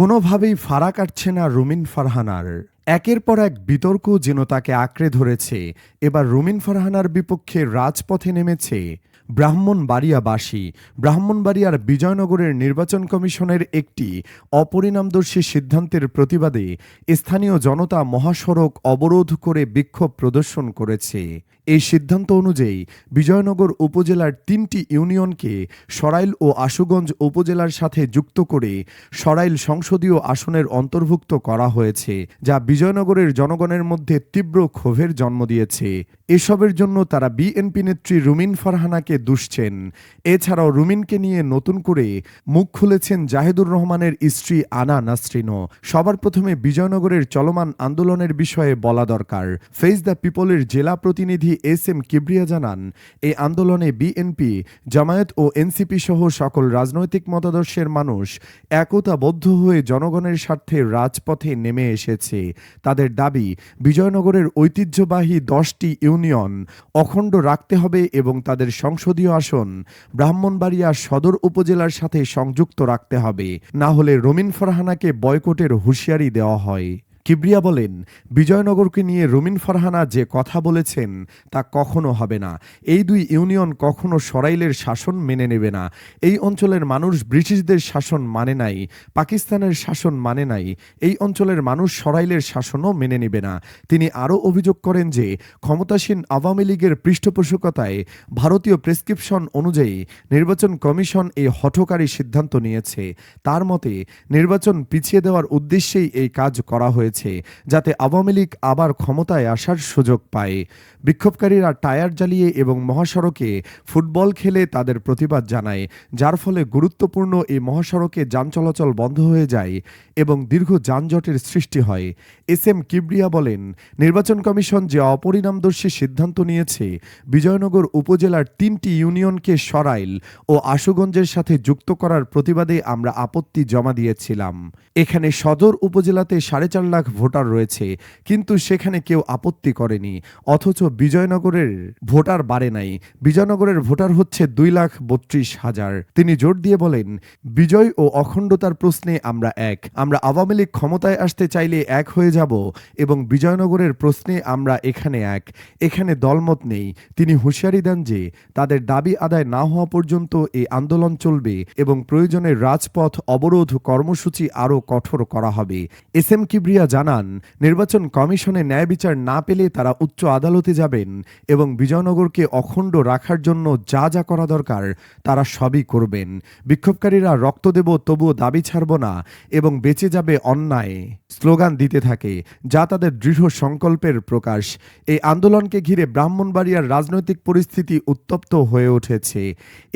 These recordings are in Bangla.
কোনোভাবেই ফাড়া কাটছে না রুমিন ফারহানার। একের পর এক বিতর্ক যেন তাকে আঁকড়ে ধরেছে। এবার রুমিন ফারহানার বিপক্ষে রাজপথে নেমেছে ব্রাহ্মণবাড়িয়াবাসী, ব্রাহ্মণবাড়িয়ার বিজয়নগরের নির্বাচন কমিশনের একটি অপরিণামদর্শী সিদ্ধান্তের প্রতিবাদে স্থানীয় জনতা মহাসড়ক অবরোধ করে বিক্ষোভ প্রদর্শন করেছে। এই সিদ্ধান্ত অনুযায়ী বিজয়নগর উপজেলার তিনটি ইউনিয়নকে সরাইল ও আশুগঞ্জ উপজেলার সাথে যুক্ত করে সরাইল সংসদীয় আসনের অন্তর্ভুক্ত করা হয়েছে, যা বিজয়নগরের জনগণের মধ্যে তীব্র ক্ষোভের জন্ম দিয়েছে। এসবের জন্য তারা বিএনপি নেত্রী রুমিন ফারহানাকে দুষছেন এছাড়াও রুমিনকে নিয়ে নতুন করে মুখ খুলেছেন জাহেদুর রহমানের স্ত্রী আনা নাসরিনও। সবার প্রথমে বিজয়নগরের চলমান আন্দোলনের বিষয়ে বলা দরকার। ফেস দ্য পিপলের জেলা প্রতিনিধি এস এম কিবরিয়া জানান, এই আন্দোলনে বিএনপি, জামায়াত ও এনসিপি সহ সকল রাজনৈতিক মতাদর্শের মানুষ একতাবদ্ধ হয়ে জনগণের স্বার্থে রাজপথে নেমে এসেছে। তাদের দাবি, বিজয়নগরের ঐতিহ্যবাহী দশটি ইউনিয়ন অখণ্ড রাখতে হবে এবং তাদের সংসদীয় আসন ব্রাহ্মণবাড়িয়া সদর উপজেলার সাথে সংযুক্ত রাখতে হবে। না হলে রমিন ফরহানাকে বয়কটের হুঁশিয়ারি দেওয়া হয়। কিবরিয়া বলেন, বিজয়নগরকে নিয়ে রুমিন ফারহানা যে কথা বলেছেন তা কখনো হবে না। এই দুই ইউনিয়ন কখনো সরাইলের শাসন মেনে নেবে না। এই অঞ্চলের মানুষ ব্রিটিশদের শাসন মানে নাই, পাকিস্তানের শাসন মানে নাই। এই অঞ্চলের মানুষ সরাইলের শাসনও মেনে নেবে না। তিনি আরও অভিযোগ করেন যে, ক্ষমতাসীন আওয়ামী লীগের পৃষ্ঠপোষকতায় ভারতীয় প্রেসক্রিপশন অনুযায়ী নির্বাচন কমিশন এই হঠকারী সিদ্ধান্ত নিয়েছে। তার মতে, নির্বাচন পিছিয়ে দেওয়ার উদ্দেশ্যেই এই কাজ করা হয়েছে। যাতে আওয়ামী লীগ আবার ক্ষমতায় আসার সুযোগ পায়। বিক্ষোভকারীরা টায়ার জ্বালিয়ে এবং মহাসড়কে ফুটবল খেলে তাদের প্রতিবাদ জানায়, যার ফলে গুরুত্বপূর্ণ এই মহাসড়কে যান চলাচল বন্ধ হয়ে যায় এবং দীর্ঘ যানজটের সৃষ্টি হয়। এস এম কিবরিয়া বলেন, নির্বাচন কমিশন যে অপরিণামদর্শী সিদ্ধান্ত নিয়েছে, বিজয়নগর উপজেলার তিনটি ইউনিয়নকে সরাইল ও আশুগঞ্জের সাথে যুক্ত করার প্রতিবাদে আমরা আপত্তি জমা দিয়েছিলাম। এখানে সদর উপজেলাতে সাড়ে চার লাখ ভোটার রয়েছে, কিন্তু সেখানে কেউ আপত্তি করেনি। অথচ বিজয়নগরের ভোটার বাড়ে নাই। বিজয়নগরের ভোটার হচ্ছে দুই লাখ বত্রিশ হাজার। তিনি জোর দিয়ে বলেন, বিজয় ও অখণ্ডতার প্রশ্নে আমরা এক। আমরা আওয়ামী লীগ ক্ষমতায় আসতে চাইলে এক হয়ে যাব এবং বিজয়নগরের প্রশ্নে আমরা এখানে এক। এখানে দলমত নেই। তিনি হুঁশিয়ারি দেন যে, তাদের দাবি আদায় না হওয়া পর্যন্ত এই আন্দোলন চলবে এবং প্রয়োজনে রাজপথ অবরোধ কর্মসূচি আরও কঠোর করা হবে। এস এম কিবরিয়া জানান, নির্বাচন কমিশনে ন্যায় বিচার না পেলে তারা উচ্চ আদালতে যাবেন এবং বিজয়নগরকে অখণ্ড রাখার জন্য যা যা করা দরকার তারা সবই করবেন। বিক্ষোভকারীরা রক্ত দেব তবুও দাবি ছাড়ব না এবং বেঁচে যাবে অন্যায়। স্লোগান দিতে থাকে, যা তাদের দৃঢ় সংকল্পের প্রকাশ। এই আন্দোলনকে ঘিরে ব্রাহ্মণবাড়িয়ার রাজনৈতিক পরিস্থিতি উত্তপ্ত হয়ে উঠেছে।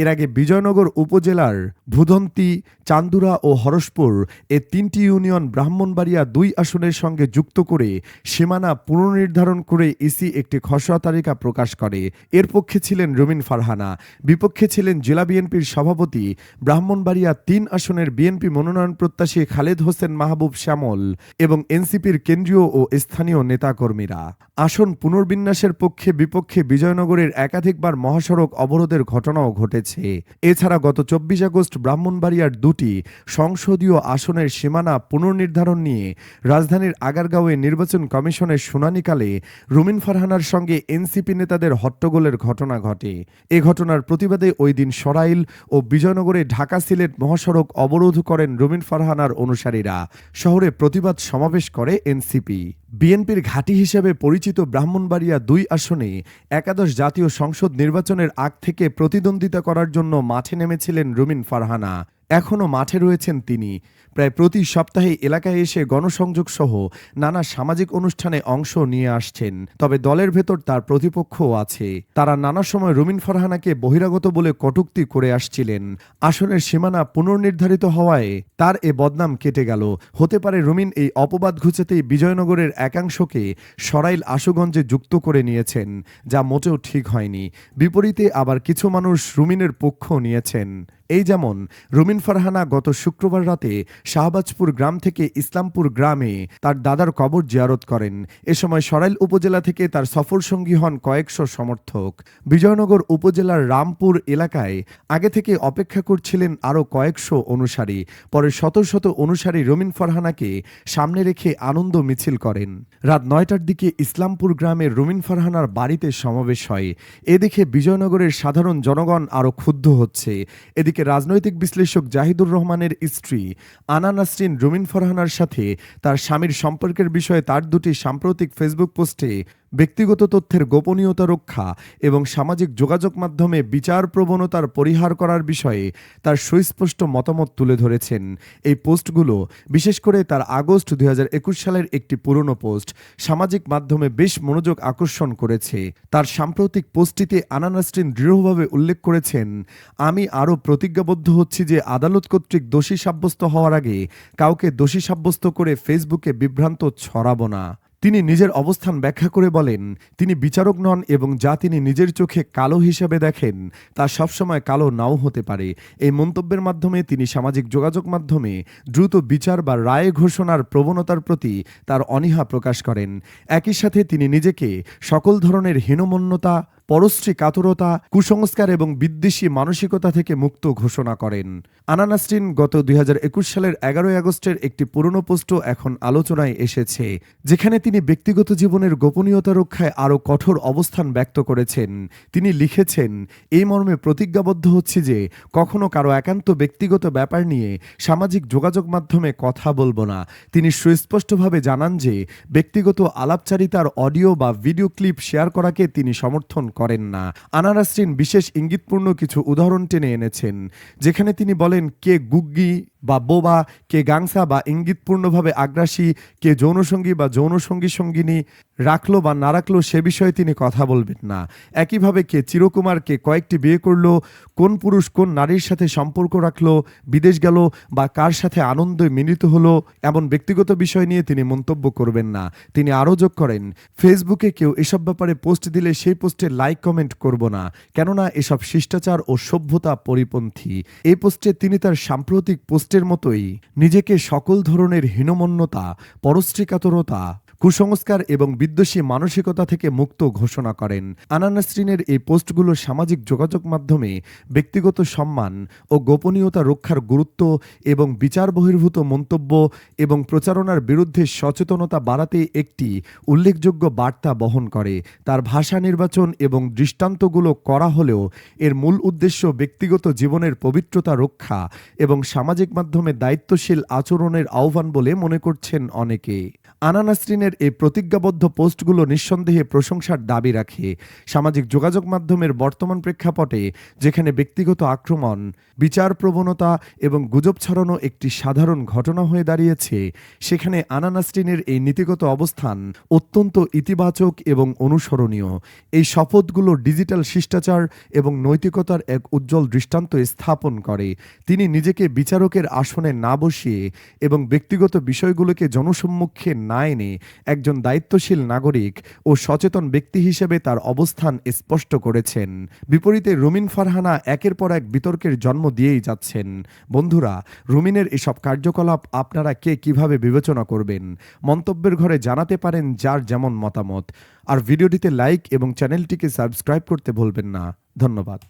এর আগে বিজয়নগর উপজেলার ভুদন্তি, চান্দুরা ও হরসপুর এ তিনটি ইউনিয়ন ব্রাহ্মণবাড়িয়া দুই আসনের সঙ্গে যুক্ত করে সীমানা পুনর্নির্ধারণ করে ইসি একটি খসড়া তালিকা প্রকাশ করে। এর পক্ষে ছিলেন রুমিন ফারহানা, বিপক্ষে ছিলেন জেলা বিএনপির সভাপতি ব্রাহ্মণবাড়িয়া তিন আসনের বিএনপি মনোনয়ন প্রত্যাশী খালেদ হোসেন মাহবুব শ্যামল। এবং এনসিপির কেন্দ্রীয় ও স্থানীয় নেতাকর্মীরা। আসন পুনর্বিন্যাসের পক্ষে বিপক্ষে বিজয়নগরের একাধিকবার মহাসড়ক অবরোধের ঘটনাও ঘটেছে। এছাড়া গত চব্বিশ আগস্ট ব্রাহ্মণবাড়িয়ার দুটি সংসদীয় আসনের সীমানা পুনর্নির্ধারণ নিয়ে রাজধানীর আগারগাঁওয়ে নির্বাচন কমিশনের শুনানিকালে রুমিন ফারহানার সঙ্গে এনসিপি নেতাদের হট্টগোলের ঘটনা ঘটে। এ ঘটনার প্রতিবাদে ওই দিন সরাইল ও বিজয়নগরে ঢাকা সিলেট মহাসড়ক অবরোধ করেন রুমিন ফারহানার অনুসারীরা। শহরে প্রতিবাদ সমাবেশ করে এনসিপি। বিএনপির ঘাঁটি হিসেবে পরিচিত ব্রাহ্মণবাড়িয়া দুই আসনে একাদশ জাতীয় সংসদ নির্বাচনের আগ থেকে প্রতিদ্বন্দ্বিতা করার জন্য মাঠে নেমেছিলেন রুমিন ফারহানা। এখনও মাঠে রয়েছেন তিনি। প্রায় প্রতি সপ্তাহে এলাকায় এসে গণসংযোগ সহ নানা সামাজিক অনুষ্ঠানে অংশ নিয়ে আসছেন। তবে দলের ভেতর তার প্রতিপক্ষও আছে। তারা নানা সময় রুমিন ফারহানাকে বহিরাগত বলে কটূক্তি করে আসছিলেন। আসনের সীমানা পুনর্নির্ধারিত হওয়ায় তার এ বদনাম কেটে গেল। হতে পারে রুমিন এই অপবাদ ঘুচাতেই বিজয়নগরের একাংশকে সরাইল আশুগঞ্জে যুক্ত করে নিয়েছেন, যা মোটেও ঠিক হয়নি। বিপরীতে আবার কিছু মানুষ রুমিনের পক্ষ নিয়েছেন। এই যেমন রুমিন ফারহানা গত শুক্রবার রাতে শাহবাজপুর গ্রাম থেকে ইসলামপুর গ্রামে তার দাদার কবর জিয়ারত করেন। এ সময় সরাইল উপজেলা থেকে তার সফর সঙ্গী হন কয়েকশো সমর্থক। বিজয়নগর উপজেলার রামপুর এলাকায় আগে থেকে অপেক্ষা করছিলেন আরও কয়েকশো অনুসারী। পরে শত শত অনুসারী রমিন ফারহানাকে সামনে রেখে আনন্দ মিছিল করেন। রাত নয়টার দিকে ইসলামপুর গ্রামের রুমিন ফারহানার বাড়িতে সমাবেশ হয়। এ দেখে বিজয়নগরের সাধারণ জনগণ আরও ক্ষুব্ধ হচ্ছে। এদিকে রাজনৈতিক বিশ্লেষক জাহিদুর রহমানের স্ত্রী আনা নাসরিন রুমিন ফরহানার সাথে তার স্বামীর সম্পর্কের বিষয়ে তার দুটি সাম্প্রতিক ফেসবুক পোস্টে ব্যক্তিগত তথ্যের গোপনীয়তা রক্ষা এবং সামাজিক যোগাযোগ মাধ্যমে বিচার প্রবণতার পরিহার করার বিষয়ে তার সুস্পষ্ট মতামত তুলে ধরেছেন। এই পোস্টগুলো, বিশেষ করে তার আগস্ট দুই হাজার একুশ সালের একটি পুরনো পোস্ট, সামাজিক মাধ্যমে বেশ মনোযোগ আকর্ষণ করেছে। তার সাম্প্রতিক পোস্টটিতে আনা নাসরিন দৃঢ়ভাবে উল্লেখ করেছেন, আমি আরও প্রতিজ্ঞাবদ্ধ হচ্ছি যে আদালত কর্তৃক দোষী সাব্যস্ত হওয়ার আগে কাউকে দোষী সাব্যস্ত করে ফেসবুকে বিভ্রান্ত ছড়াবো না। তিনি নিজের অবস্থান ব্যাখ্যা করে বলেন, তিনি বিচারক নন এবং যা তিনি নিজের চোখে কালো হিসেবে দেখেন, তা সবসময় কালো নাও হতে পারে। এই মন্তব্যের মাধ্যমে তিনি সামাজিক যোগাযোগ মাধ্যমে দ্রুত বিচার বা রায় ঘোষণার প্রবণতার প্রতি তার অনীহা প্রকাশ করেন। একই সাথে তিনি নিজেকে সকল ধরনের হীনমন্যতা পরশ্রী কাতরতা, কুসংস্কার এবং বিদ্বেষী মানসিকতা থেকে মুক্ত ঘোষণা করেন। আনানাস্টিন গত দুই হাজার একুশ সালের এগারোই আগস্টের একটি পুরনো পোস্টও এখন আলোচনায় এসেছে, যেখানে তিনি ব্যক্তিগত জীবনের গোপনীয়তা রক্ষায় আরও কঠোর অবস্থান ব্যক্ত করেছেন। তিনি লিখেছেন, এই মর্মে প্রতিজ্ঞাবদ্ধ হচ্ছে যে কখনো কারও একান্ত ব্যক্তিগত ব্যাপার নিয়ে সামাজিক যোগাযোগ মাধ্যমে কথা বলব না। তিনি সুস্পষ্টভাবে জানান যে ব্যক্তিগত আলাপচারিতার অডিও বা ভিডিও ক্লিপ শেয়ার করাকে তিনি সমর্থন করেন না। আনারাসিন বিশেষ ইঙ্গিতপূর্ণ কিছু উদাহরণ টেনে এনেছেন যেখানে তিনি বলেন কে গুগ্গি বা বোবা কে গাংসা বা ইঙ্গিতপূর্ণভাবে আগ্রাসী, কে যৌনসঙ্গী বা যৌনসঙ্গী সঙ্গিনী রাখল বা না রাখল সে বিষয়ে তিনি কথা বলবেন না। একইভাবে কে চিরকুমার, কে কয়েকটি বিয়ে করল, কোন পুরুষ কোন নারীর সাথে সম্পর্ক রাখল, বিদেশ গেল বা কার সাথে আনন্দে মিলিত হলো, এমন ব্যক্তিগত বিষয় নিয়ে তিনি মন্তব্য করবেন না। তিনি আরও যোগ করেন, ফেসবুকে কেউ এসব ব্যাপারে পোস্ট দিলে সেই পোস্টে লাইক, কমেন্ট করব না, কেননা এসব শিষ্টাচার ও সভ্যতা পরিপন্থী। এই পোস্টে তিনি তার সাম্প্রতিক পোস্টের মতোই নিজেকে সকল ধরনের হীনমন্যতা পরশ্রীকাতরতা কুসংস্কার এবং বিদ্বেষী মানসিকতা থেকে মুক্ত ঘোষণা করেন। আনানাসরিনের এই পোস্টগুলো সামাজিক যোগাযোগ মাধ্যমে ব্যক্তিগত সম্মান ও গোপনীয়তা রক্ষার গুরুত্ব এবং বিচার বহির্ভূত মন্তব্য এবং প্রচারণার বিরুদ্ধে সচেতনতা বাড়াতে একটি উল্লেখযোগ্য বার্তা বহন করে। তার ভাষা নির্বাচন এবং দৃষ্টান্তগুলো করা হলেও এর মূল উদ্দেশ্য ব্যক্তিগত জীবনের পবিত্রতা রক্ষা এবং সামাজিক মাধ্যমে দায়িত্বশীল আচরণের আহ্বান বলে মনে করছেন অনেকে। আনানাসরিনের এই প্রতিজ্ঞাবদ্ধ পোস্টগুলো নিঃসন্দেহে প্রশংসার দাবি রাখে। সামাজিক যোগাযোগ মাধ্যমের বর্তমান প্রেক্ষাপটে, যেখানে ব্যক্তিগত আক্রমণ, বিচার প্রবণতা এবং গুজব ছড়ানো একটি সাধারণ ঘটনা হয়ে দাঁড়িয়েছে, সেখানে আনানাস্টিনের এই নীতিগত অবস্থান অত্যন্ত ইতিবাচক এবং অনুসরণীয়। এই শপথগুলো ডিজিটাল শিষ্টাচার এবং নৈতিকতার এক উজ্জ্বল দৃষ্টান্ত স্থাপন করে। তিনি নিজেকে বিচারকের আসনে না বসিয়ে এবং ব্যক্তিগত বিষয়গুলোকে জনসম্মুখে না এনে একজন দায়িত্বশীল নাগরিক ও সচেতন ব্যক্তি হিসেবে তার অবস্থান স্পষ্ট করেছেন। বিপরীতে রুমিন ফারহানা একের পর এক বিতর্কের জন্ম দিয়েই যাচ্ছেন। বন্ধুরা, রুমিনের এসব কার্যকলাপ আপনারা কে কীভাবে বিবেচনা করবেন? মন্তব্যের ঘরে জানাতে পারেন যার যেমন মতামত। আর ভিডিওটিতে লাইক এবং চ্যানেলটিকে সাবস্ক্রাইব করতে ভুলবেন না। ধন্যবাদ।